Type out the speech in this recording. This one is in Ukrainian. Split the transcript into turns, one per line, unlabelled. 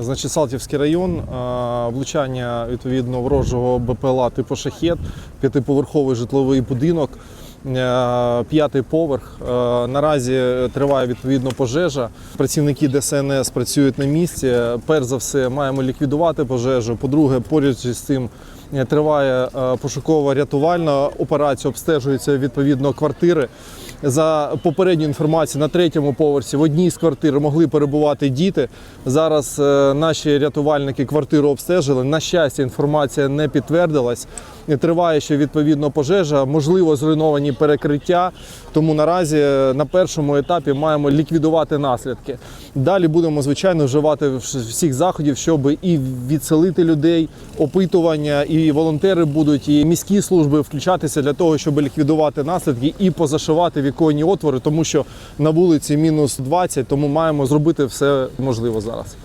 Значить, Салтівський район, влучання відповідно ворожого БПЛА типу шахет, п'ятиповерховий житловий будинок, е, п'ятий поверх. Е, Наразі триває відповідно пожежа. Працівники ДСНС працюють на місці. Перш за все, маємо ліквідувати пожежу. По-друге, поряд з цим триває е, пошукова рятувальна операція, обстежуються відповідно квартири. За попередньою інформацією, на третьому поверсі в одній з квартир могли перебувати діти. Зараз е, наші рятувальники квартиру обстежили. На щастя, інформація не підтвердилась. Триває ще відповідно пожежа, можливо, зруйновані перекриття. Тому наразі е, на першому етапі маємо ліквідувати наслідки. Далі будемо звичайно вживати всіх заходів, щоб і відселити людей, опитування, і волонтери будуть, і міські служби включатися для того, щоб ліквідувати наслідки і позашивати віконні отвори, тому що на вулиці мінус 20, тому маємо зробити все можливе зараз.